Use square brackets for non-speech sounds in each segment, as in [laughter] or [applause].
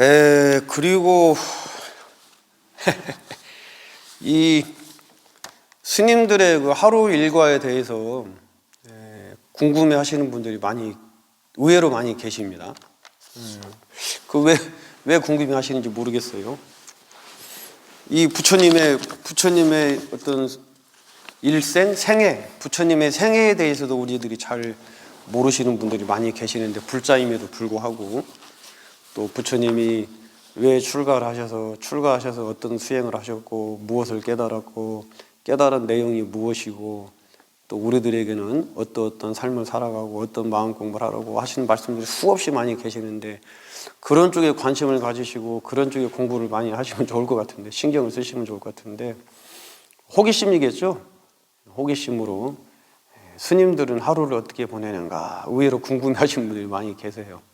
에 그리고 [laughs] 이 스님들의 그 하루 일과에 대해서 에, 궁금해 하시는 분들이 많이 의외로 많이 계십니다. 그 왜 왜 궁금해 하시는지 모르겠어요. 이 부처님의 부처님의 어떤 일생 생애 부처님의 생애에 대해서도 우리들이 잘 모르시는 분들이 많이 계시는데 불자임에도 불구하고 또 부처님이 왜 출가를 하셔서 출가하셔서 어떤 수행을 하셨고 무엇을 깨달았고 깨달은 내용이 무엇이고 또 우리들에게는 어떠어떤 삶을 살아가고 어떤 마음 공부를 하라고 하시는 말씀들이 수없이 많이 계시는데 그런 쪽에 관심을 가지시고 그런 쪽에 공부를 많이 하시면 좋을 것 같은데 신경을 쓰시면 좋을 것 같은데 호기심이겠죠. 호기심으로 스님들은 하루를 어떻게 보내는가 의외로 궁금해하시는 분들이 많이 계세요.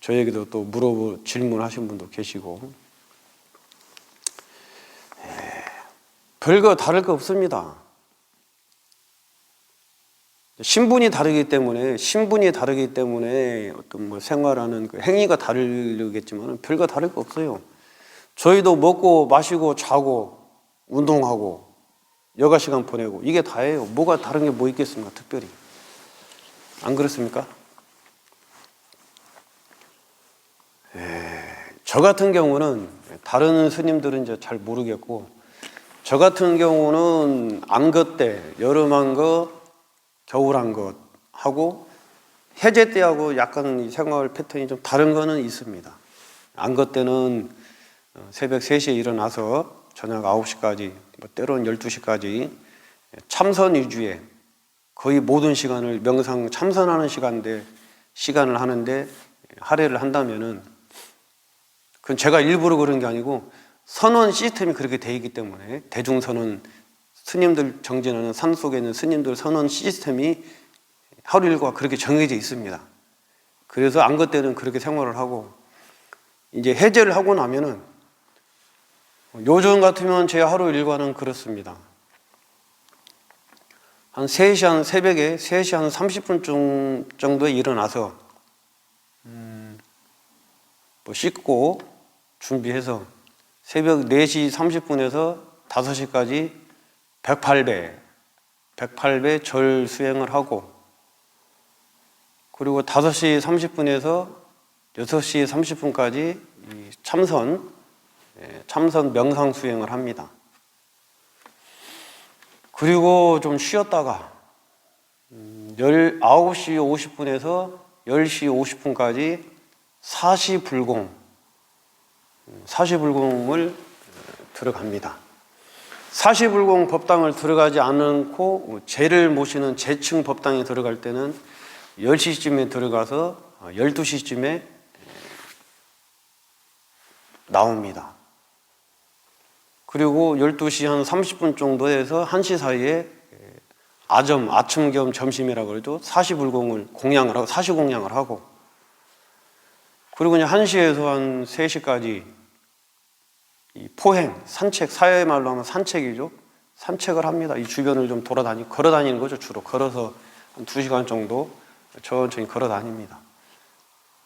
저에게도 또 물어보 질문하신 분도 계시고 에, 별거 다를 거 없습니다. 신분이 다르기 때문에 신분이 다르기 때문에 어떤 뭐 생활하는 그 행위가 다르겠지만 별거 다를 거 없어요. 저희도 먹고 마시고 자고 운동하고 여가 시간 보내고 이게 다예요. 뭐가 다른 게 뭐 있겠습니까? 특별히 안 그렇습니까? 에, 저 같은 경우는 다른 스님들은 이제 잘 모르겠고 저 같은 경우는 안것 때 여름 한 것, 겨울 한것 하고 해제 때하고 약간 이 생활 패턴이 좀 다른 거는 있습니다. 안것 때는 어, 새벽 3시에 일어나서 저녁 9시까지, 뭐 때로는 12시까지 참선 위주의 거의 모든 시간을 명상 참선하는 시간인데 시간을 하는데 할애를 한다면은 그건 제가 일부러 그런 게 아니고 선원 시스템이 그렇게 돼 있기 때문에 대중선원 스님들 정진하는 산 속에 있는 스님들 선원 시스템이 하루 일과 그렇게 정해져 있습니다. 그래서 안것 때는 그렇게 생활을 하고 이제 해제를 하고 나면은 요즘 같으면 제 하루 일과는 그렇습니다. 한 3시 한 새벽에 3시 한 30분 정도에 일어나서 음, 뭐 씻고 준비해서 새벽 4시 30분에서 5시까지 108배 108배 절 수행을 하고 그리고 5시 30분에서 6시 30분까지 참선 예, 참선 명상 수행을 합니다. 그리고 좀 쉬었다가 19시 50분에서 10시 50분까지 사시불공 사시불공을 들어갑니다. 사시불공 법당을 들어가지 않고 제를 모시는 제층 법당에 들어갈 때는 10시쯤에 들어가서 12시쯤에 나옵니다. 그리고 12시 한 30분 정도에서 1시 사이에 아점, 아침 겸 점심이라고 그러죠. 사시불공을 공양을 하고, 사시공양을 하고, 그리고 이제 1시에서 한 3시까지 이 포행, 산책, 사회말로 하면 산책이죠. 산책을 합니다. 이 주변을 좀 돌아다니, 걸어 다니는 거죠. 주로 걸어서 한 2시간 정도 천천히 걸어 다닙니다.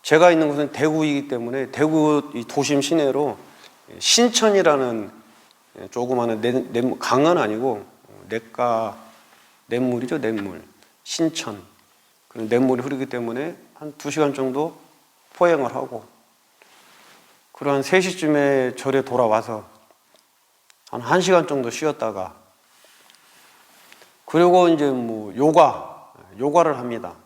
제가 있는 곳은 대구이기 때문에 대구 이 도심 시내로 신천이라는 조그마한 냇, 냇, 강은 아니고 냇가 냇물이죠 냇물 신천 그런 냇물이 흐르기 때문에 한두 시간 정도 포행을 하고 그리고 한 3시쯤에 절에 돌아와서 한 1시간 정도 쉬었다가 그리고 이제 뭐 요가 요가를 합니다.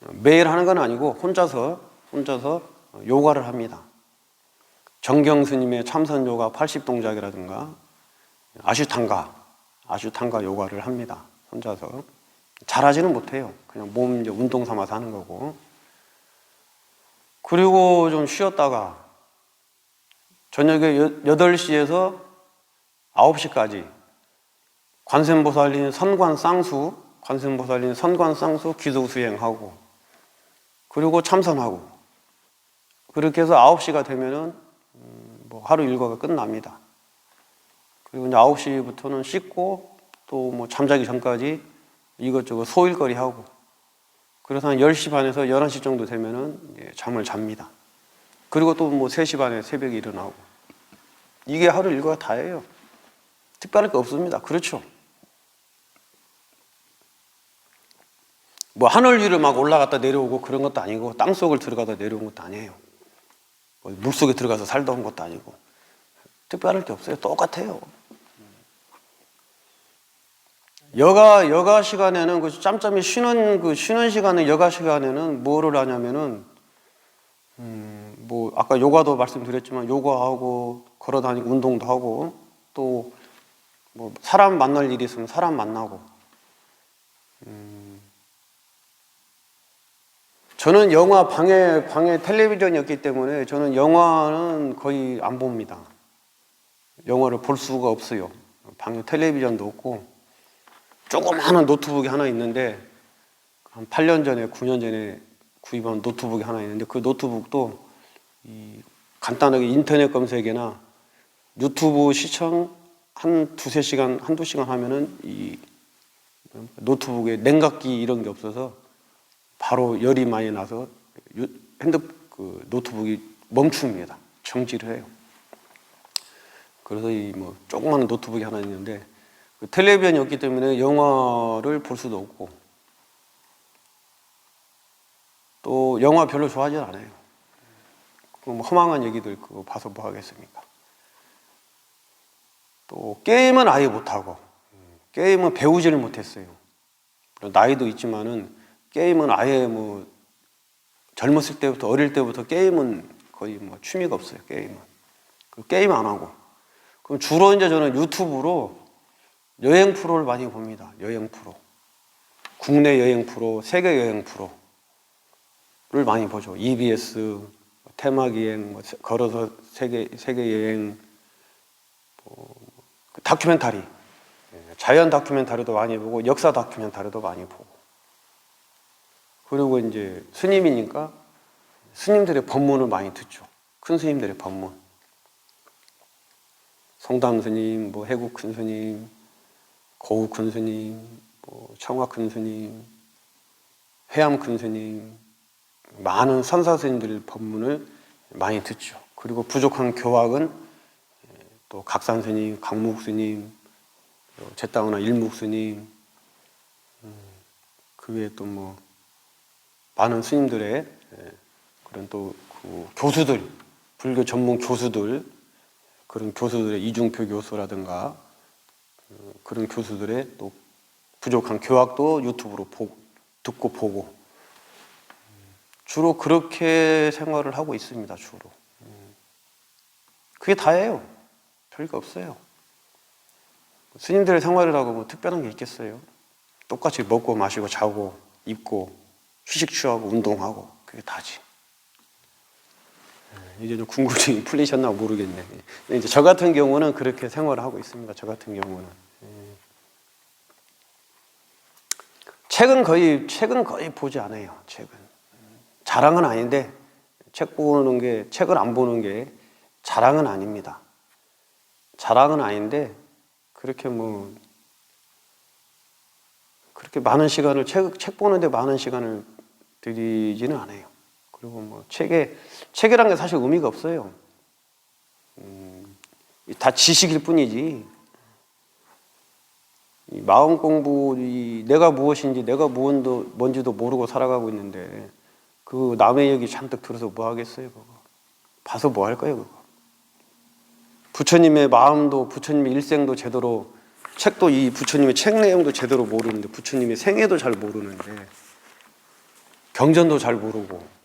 매일 하는 건 아니고 혼자서 혼자서 요가를 합니다. 정경 스님의 참선 요가 80동작이라든가 아슈탄가 아슈탄가 요가를 합니다. 혼자서 잘하지는 못해요. 그냥 몸 이제 운동 삼아서 하는 거고. 그리고 좀 쉬었다가 저녁에 8시에서 9시까지 관세음보살님 선관 쌍수, 관세음보살님 선관 쌍수 기도 수행하고 그리고 참선하고 그렇게 해서 9시가 되면은 뭐 하루 일과가 끝납니다. 그리고 이제 9시부터는 씻고 또 뭐 잠자기 전까지 이것저것 소일거리 하고 그래서 한 10시 반에서 11시 정도 되면은 잠을 잡니다. 그리고 또 뭐 3시 반에 새벽에 일어나고 이게 하루 일과가 다예요. 특별할 게 없습니다. 그렇죠? 뭐 하늘 위를 막 올라갔다 내려오고 그런 것도 아니고 땅 속을 들어가다 내려온 것도 아니에요. 뭐 물속에 들어가서 살다 온 것도 아니고 특별할 게 없어요. 똑같아요. 여가 여가 시간에는 그 짬짬이 쉬는 그 쉬는 시간에 여가 시간에는 뭐를 하냐면은 음, 뭐 아까 요가도 말씀드렸지만 요가하고 걸어 다니고 운동도 하고 또 뭐 사람 만날 일이 있으면 사람 만나고 음, 저는 영화 방해 방해 텔레비전이었기 때문에 저는 영화는 거의 안 봅니다. 영화를 볼 수가 없어요. 방해 텔레비전도 없고 조그마한 노트북이 하나 있는데 한 8년 전에 9년 전에 구입한 노트북이 하나 있는데 그 노트북도 이 간단하게 인터넷 검색이나 유튜브 시청 한 두세 시간 한두 시간 하면은 이 노트북에 냉각기 이런 게 없어서 바로 열이 많이 나서 유- 핸드 그 노트북이 멈춥니다. 정지를 해요. 그래서 이 뭐 조그마한 노트북이 하나 있는데 그 텔레비전이 없기 때문에 영화를 볼 수도 없고 또 영화 별로 좋아하지 않아요. 그뭐 허망한 그거 봐서 뭐 하겠습니까? 또 게임은 아예 못 하고 게임은 배우지를 못했어요. 나이도 있지만은 게임은 아예 뭐 젊었을 때부터 어릴 때부터 게임은 거의 뭐 취미가 없어요. 게임은 그 게임 안 하고 그럼 주로 이제 저는 유튜브로 여행 프로를 많이 봅니다. 여행 프로. 국내 여행 프로, 세계 여행 프로를 많이 보죠. EBS, 테마기행, 뭐 세- 걸어서 세계 세계 여행, 뭐, 그 다큐멘터리, 예, 자연 다큐멘터리도 많이 보고 역사 다큐멘터리도 많이 보고. 그리고 이제 스님이니까 스님들의 법문을 많이 듣죠. 큰 스님들의 법문. 성담 스님, 뭐 해국 큰 스님, 거우 큰 스님, 뭐 청화 큰 스님, 해암 큰 스님, 많은 선사 스님들 법문을 많이 듣죠. 그리고 부족한 교학은 예, 또 각산 스님, 강목 스님, 또 제따우나 일목 스님, 음, 그 외에 또 뭐 많은 스님들의 예, 그런 또 그 교수들, 불교 전문 교수들 그런 교수들의 이중표 교수라든가 어, 그런 교수들의 또 부족한 교학도 유튜브로 보, 듣고 보고 음, 주로 그렇게 생활을 하고 있습니다. 주로 음. 그게 다예요. 별거 없어요. 스님들의 생활이라고 뭐 특별한 게 있겠어요? 똑같이 먹고 마시고 자고 입고 휴식 취하고 운동하고 그게 다지. 예, 이제 좀 궁금증이 풀리셨나 모르겠네. 근데 이제 저 같은 경우는 그렇게 생활을 하고 있습니다. 저 같은 경우는. 예. 책은 거의 책은 거의 보지 않아요. 책은 자랑은 아닌데 책 보는 게 책을 안 보는 게 자랑은 아닙니다. 자랑은 아닌데 그렇게 뭐 그렇게 많은 시간을 책, 책 보는데 많은 시간을 들이지는 않아요. 그리고 뭐 책에 책이란 게 사실 의미가 없어요. 음, 다 지식일 뿐이지. 이 마음 공부, 이 내가 무엇인지 내가 무언도 뭔지도 모르고 살아가고 있는데 그 남의 얘기 잔뜩 들어서 뭐 하겠어요, 그거. 봐서 뭐할 거예요, 그거. 부처님의 마음도 부처님의 일생도 제대로 책도 이 부처님의 책 내용도 제대로 모르는데 부처님의 생애도 잘 모르는데 경전도 잘 모르고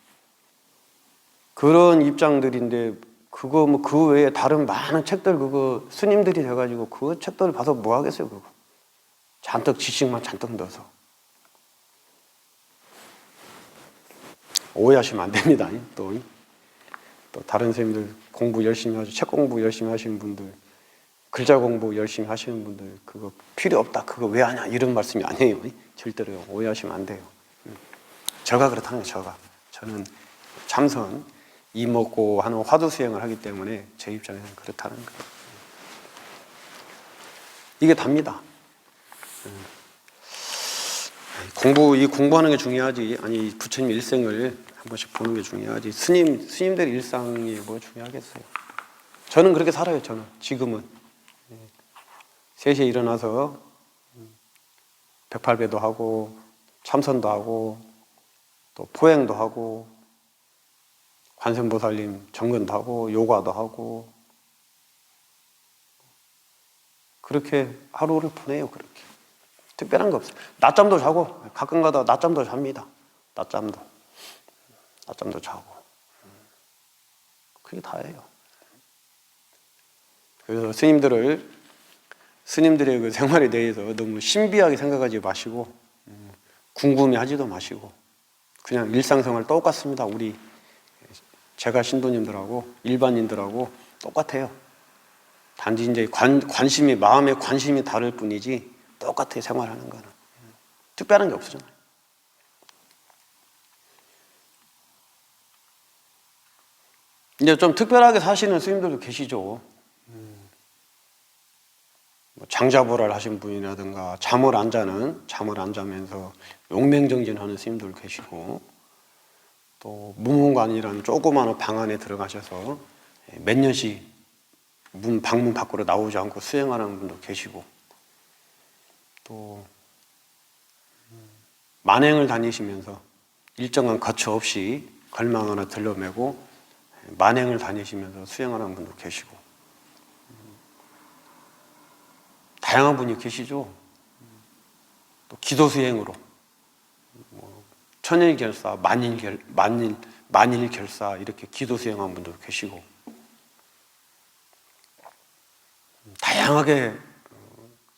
그런 입장들인데 그거 뭐 그 외에 다른 많은 책들 그거 스님들이 돼가지고 그 책들을 봐서 뭐 하겠어요 그거? 잔뜩 지식만 잔뜩 넣어서. 오해하시면 안 됩니다 또, 또 다른 선생님들 공부 열심히 하시고 책 공부 열심히 하시는 분들 글자 공부 열심히 하시는 분들 그거 필요 없다 그거 왜 하냐 이런 말씀이 아니에요 절대로 오해하시면 안 돼요. 저가 그렇다는 거예요 저가 저는 참선 이먹고 하는 화두 수행을 하기 때문에 제 입장에서는 그렇다는 거예요 이게 답니다 공부 이 공부하는 게 중요하지 아니 부처님 일생을 번씩 보는 게 중요하지. 스님 스님들 일상이 뭐 중요하겠어요. 저는 그렇게 살아요. 저는 지금은 예. 3시에 일어나서 108배도 하고 참선도 하고 또 포행도 하고 관세음보살님 정근도 하고 요가도 하고 그렇게 하루를 보내요. 그렇게 특별한 거 없어요. 낮잠도 자고 가끔가다 낮잠도 잡니다. 낮잠도 낮잠도 자고 그게 다예요. 그래서 스님들을 스님들의 그 생활에 대해서 너무 신비하게 생각하지 마시고 음, 궁금해하지도 마시고 그냥 일상생활 똑같습니다. 우리 제가 신도님들하고 일반인들하고 똑같아요. 단지 이제 관, 관심이 마음의 관심이 다를 뿐이지 똑같아요 생활하는 거는 특별한 게 없어잖아요. 이제 좀 특별하게 사시는 스님들도 계시죠. 뭐 장자보랄 하신 분이라든가 잠을 안 자는 잠을 안 자면서 용맹정진하는 스님들 계시고 또 무문관이라는 조그마한 방 안에 들어가셔서 몇 년씩 문 방문 밖으로 나오지 않고 수행하는 분도 계시고 또 음, 만행을 다니시면서 일정한 거처 없이 걸망 하나 들러매고 만행을 다니시면서 수행하는 분도 계시고 다양한 분이 계시죠. 또 기도 수행으로 뭐 천일 결사, 만일 결 만일 만일 결사 이렇게 기도 수행한 분도 계시고 다양하게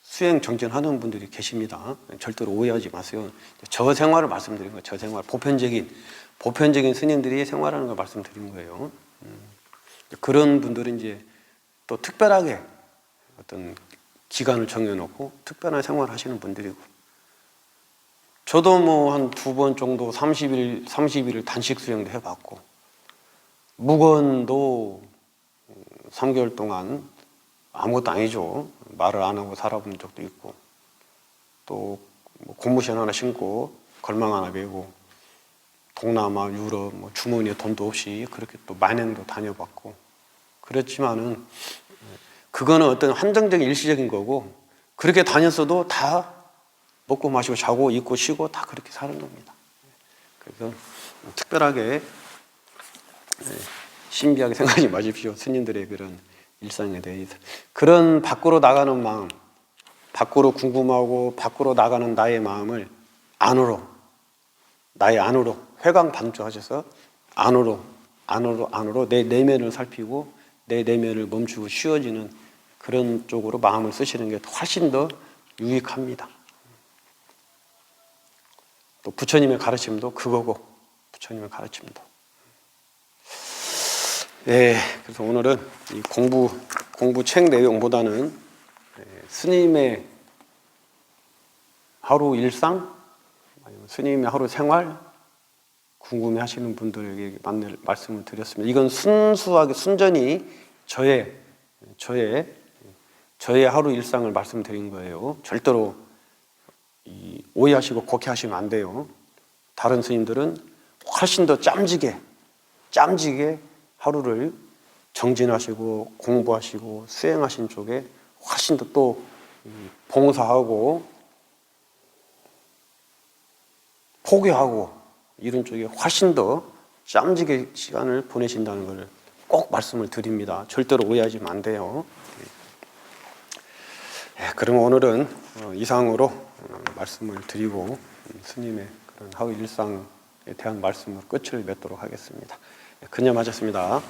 수행 정진하는 분들이 계십니다. 절대로 오해하지 마세요. 저 생활을 말씀드린 거예요. 저 생활 보편적인 보편적인 스님들이 생활하는 걸 말씀드린 거예요. 음. 그런 분들은 이제 또 특별하게 어떤 기간을 정해놓고 특별한 생활을 하시는 분들이고 저도 뭐 한 두 번 정도 30일, 30일을 단식 수행도 해봤고 무건도 3개월 동안 아무것도 아니죠. 말을 안 하고 살아본 적도 있고 또뭐 고무신 하나 신고 걸망 하나 메고 동남아, 유럽, 뭐 주머니에 돈도 없이 그렇게 또 만행도 다녀봤고 그렇지만은 그거는 어떤 한정적인 일시적인 거고 그렇게 다녔어도 다 먹고 마시고 자고 입고 쉬고 다 그렇게 사는 겁니다. 그래서 특별하게 네, 신비하게 [laughs] 생각하지 마십시오. 스님들의 그런 일상에 대해서 그런 밖으로 나가는 마음, 밖으로 궁금하고 밖으로 나가는 나의 마음을 안으로 나의 안으로 회광 반주하셔서 안으로 안으로 안으로 내 내면을 살피고 내 내면을 멈추고 쉬어지는 그런 쪽으로 마음을 쓰시는 게 훨씬 더 유익합니다. 또 부처님의 가르침도 그거고 부처님의 가르침도. 네, 그래서 오늘은 이 공부 공부 책 내용보다는 네, 스님의 하루 일상, 아니면 스님의 하루 생활 궁금해 하시는 분들에게 만날 말씀을 드렸습니다. 이건 순수하게 순전히 저의 저의 저의 하루 일상을 말씀드린 거예요. 절대로 이 오해하시고 곡해하시면 안 돼요. 다른 스님들은 훨씬 더 짬지게 짬지게 하루를 정진하시고 공부하시고 수행하신 쪽에 훨씬 더 또 봉사하고 포기하고 이런 쪽에 훨씬 더 짬지게 시간을 보내신다는 것을 꼭 말씀을 드립니다. 절대로 오해하시면 안 돼요. 예, 그럼 오늘은 어, 이상으로 어, 말씀을 드리고 음, 스님의 그런 하루 일상에 대한 말씀으로 끝을 맺도록 하겠습니다. 예, 근념하셨습니다.